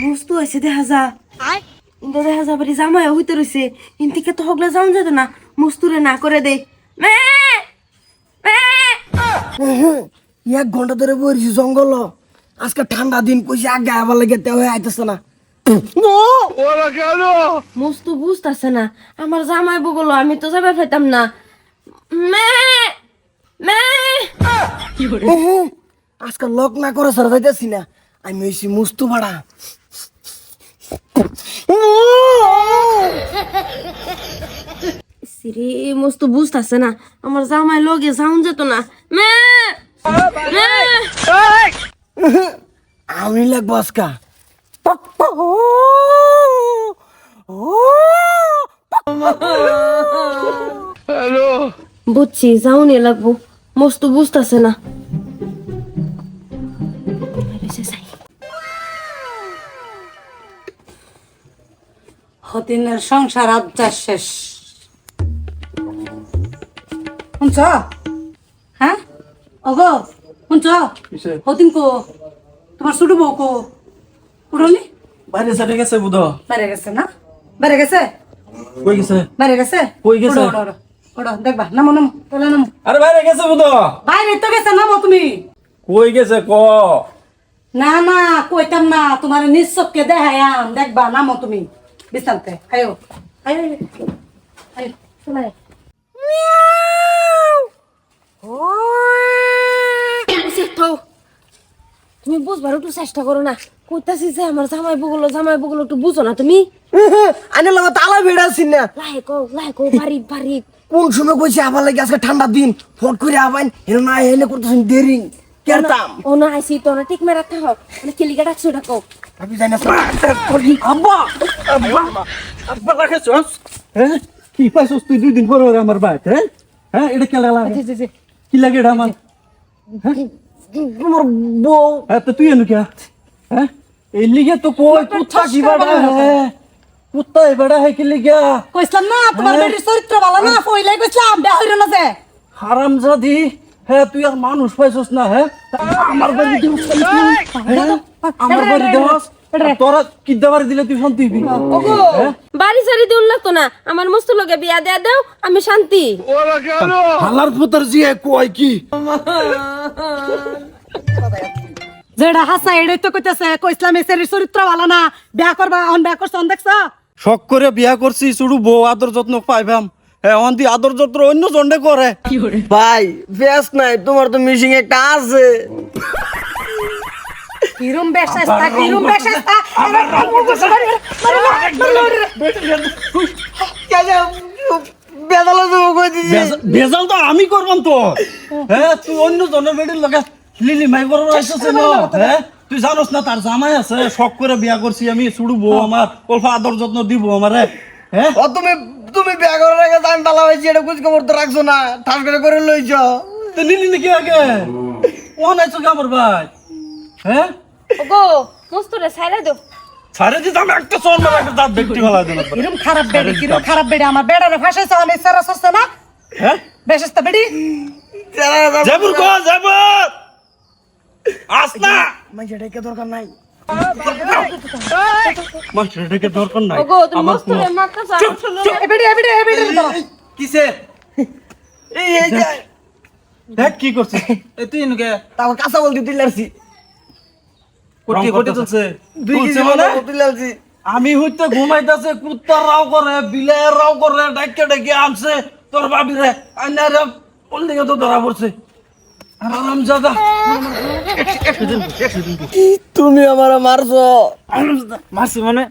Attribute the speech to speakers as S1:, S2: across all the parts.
S1: বুঝতে হয়েছে দেখা যা ইন্দা দেখা যা বাড়ি জামাই হইতে রয়েছে ইন্তিকে তো হগলে যাওয়া যেত না মুস্তুরে না করে দে মে মে
S2: এক ঘণ্টা ধরে বইছি জঙ্গল আজকে ঠান্ডা দিন কইছি আগে আবার লাগে তেও আইতেছে না
S1: মুস্তু বুঝতেছে না আমার জামাই বগলো আমি তো যাবে পাইতাম না মে মে
S2: আজকে লক না করে সর যাইতেছি না। আমি হয়েছি মুস্তু ভাড়া।
S1: সিরি মুস্তু বুঝতেছে না। আমার জামাই লগে যেত না।
S2: আমি লাগবো আজকা।
S1: বুঝছি যাওনি লাগবো। মস্তু বুঝতেছে না।
S3: হতিনের সংসার আবদার শেষ। শুনছ? হ্যাঁ? ওগো শুনছ? হতিন কো? তোমার ছোট বউ কো?
S4: বাইরে সাথে গেছে বুধ।
S3: বাইরে গেছে না? বাইরে গেছে?
S4: কই গেছে?
S3: বাইরে গেছে?
S4: কই গেছে?
S3: ওড়ো, দেখবা নামো নামো তোলে নামো।
S4: আরে বাইরে গেছে বুধ।
S3: বাইরে তো গেছে নামো তুমি।
S4: কই গেছে ক?
S3: না না কইতাম না তোমার দেখায়াম দেখবা নামো তুমি। বিস্তান্তে আয়ো আয়ো আয়ো, আয়ো চলে আয়।
S1: তুমি বুঝবার একটু চেষ্টা করো না কইতাছি যে আমার জামাই বগলো জামাই বগলো একটু বুঝো না তুমি
S2: আনে লাগো তালা বেড়াছি না
S1: লাই কো লাই কো বাড়ি বাড়ি
S2: কোন সময় কইছি আবার লাগে আজকে ঠান্ডা দিন ফট করে আবাইন হেন না হেলে করতেছেন দেরি কেরতাম
S1: ও না আইসি তো না ঠিক মেরা থাকো মানে কিলিকা ডাকছো ডাকো
S2: আমি জানি না
S4: আব্বা! আব্বা! আব্বা রাখেছ হ্যাঁ? কি পাইছস তুই দুই দিন পরে আমার বাইত হ্যাঁ? হ্যাঁ এটা কে লাগে কি লাগে এটা আমার?
S2: তোমার বউ।
S4: হ্যাঁ তো তুই এনু কে? হ্যাঁ? এই লিগে তো কই কুত্তা কি বাড়া হ্যাঁ কুত্তা এ বাড়া है কি লিগে?
S3: কইছিলাম না তোমার
S4: হ্যাঁ।
S3: বেটির চরিত্র ভালো না পইলাই কইছিলাম বেয়া হইল না যে।
S4: হারাম জাদি হ্যাঁ তুই আর মানুষ পাইছস না হ্যাঁ? আমার বাড়ি দিস? আমার বাড়ি দেওয়াস তোরা কি দেওয়ার দিলে তুই শান্তি হবি। হ্যাঁ?
S1: বাড়ি সারি দিউন লাগতো না আমার মস্ত লগে বিয়া দেয়া দাও আমি শান্তি।
S2: হালার পুতর জিয়ে কয় কি?
S3: যেটা হাসা এটাই তো কইতেছে কইছিলাম এই সেরির চরিত্র ভালো না। বিয়া করবা অন বিয়া করছ অন দেখছ?
S4: শখ করে বিয়া করছি শুধু বউ আদর যত্ন পাইবাম। হ্যাঁ অন্তি আদর যত্ন অন্য জন্ডে করে
S2: ভাই বেশ নাই তোমার তো মিশিং একটা আছে
S3: কিরম বেশাস্তা কিরম বেশাস্তা
S2: বেদালা তো কই দিছি
S4: বেজাল তো আমি করবাম তো হ্যাঁ তুই অন্য জনের বেডির লগে লিলি মাই না হ্যাঁ তুই জানোস না তার জামাই আছে শখ করে বিয়া করছি আমি বউ আমার অল্প আদর যত্ন দিব আমারে হ্যাঁ
S2: ও তুমি তুমি বিয়া করার আগে দান তালা হয়েছি এটা কুচ খবর তো রাখছো না ঠাস করে করে লইছ
S4: তো লিলি নাকি আগে ও নাইছো কি আমার ভাই হ্যাঁ
S1: ওগো মস্তুরে সাইরা দাও
S4: সারে একটা চল মারা একটা দাঁত ব্যক্তি ফেলা দিন
S3: কিরম খারাপ বেড়ি কিরম খারাপ বেড়ি আমার বেড়ারে ফাঁসাইছে অনেক সারা সরছে না
S4: হ্যাঁ
S3: বেশাস্তা বেড়ি
S4: জয়পুর কো জয়পুর আস না
S2: মাইছে ডেকে দরকার নাই
S4: দরকার নাই।
S1: ওগো তুমি
S4: কিসে?
S2: এই এই যে
S4: দেখ কি করছিস।
S5: এ তুই এনুকে
S2: তারপর কাঁচা তুইলারছি
S5: কোটি কোটি তুলছে
S2: দুই কেজি
S4: মানে? আমি হইতে ঘুমাইতেছে কুত্তার রাও করে বিলের রাও করে ডাকে ডাকে আনছে। তোর বাবি রে আইনা রে কোন দিকে তো ধরা পড়ছে। আরাম জাদা
S2: তুমি আমার মারছো?
S5: মারছি মানে?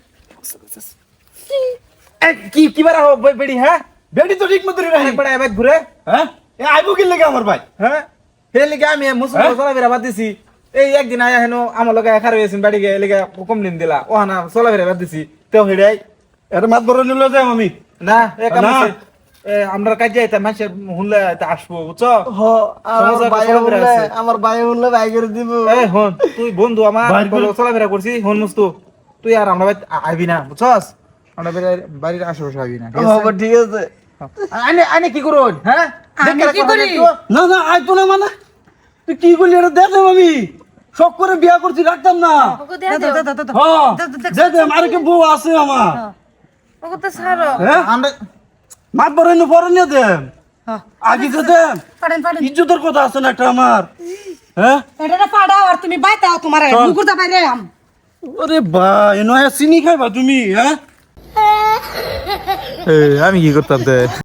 S5: এ, কি কি বারা বেড়ি হ্যাঁ?
S4: বেডি তো ঠিক মতো
S5: একবার ঘুরে।
S4: হ্যাঁ? এ আইবো কি লাগে আমার ভাই?
S5: হ্যাঁ? হে লিগে আমি মুসলিম
S4: হ্যাঁ?
S5: চলা বেরা বাদ দিছি। এই একদিন আয়া হেনো আমার লগে একার হয়েছেন বাড়ি গে লিগে কম দিন দিলা। ও না চলা বেরা বাদ দিছি। তেও হেডাই
S4: এটা মাত বড় নিল যাই আমি।
S5: না আমরা কাজে আইতা মানুষের হুনলে আসব বুঝছ?
S2: আমার ভাই। আমার ভাই করে দিব।
S5: হন তুই বন্ধু আমার চলাফেরা করছি হন মুস্তু। তুই আর আমরা বাড়িতে আইবি না বুঝছস? আমরা বাড়ির- বাড়ির আশেপাশে আইবি না ঠিক আছে?
S2: ঠিক আছে।
S5: আনে আনে কি করুন হ্যাঁ?
S3: কি করি?
S4: না না আইতো না মানে। তুই কি করলি এটা দেখলাম আমি। শখ করে বিয়া করছি রাখতাম না।
S1: ওকে দেয়া
S3: দাও,
S1: দাও।
S3: দাও, দাও, দাও।
S4: হ্যাঁ।
S3: দাও, দাও,
S4: দে দে আর কি বউ আছে আমার।
S1: ওকে তো ছাড়ো।
S4: হ্যাঁ?
S5: আমরা
S4: মাত বরেন পরেন দে। দেন
S3: হ্যাঁ।
S4: আগে তো
S3: পারেন
S4: ইজ্জতের কথা আছে না একটা আমার। হ্যাঁ
S3: এটা পাড়াও আর তুমি বাইতাও তোমার। মুকুরদা বাইরে আম।
S4: ওরে ভাই নয়া চিনি খাইবা তুমি হ্যাঁ
S5: আমি কি করতাম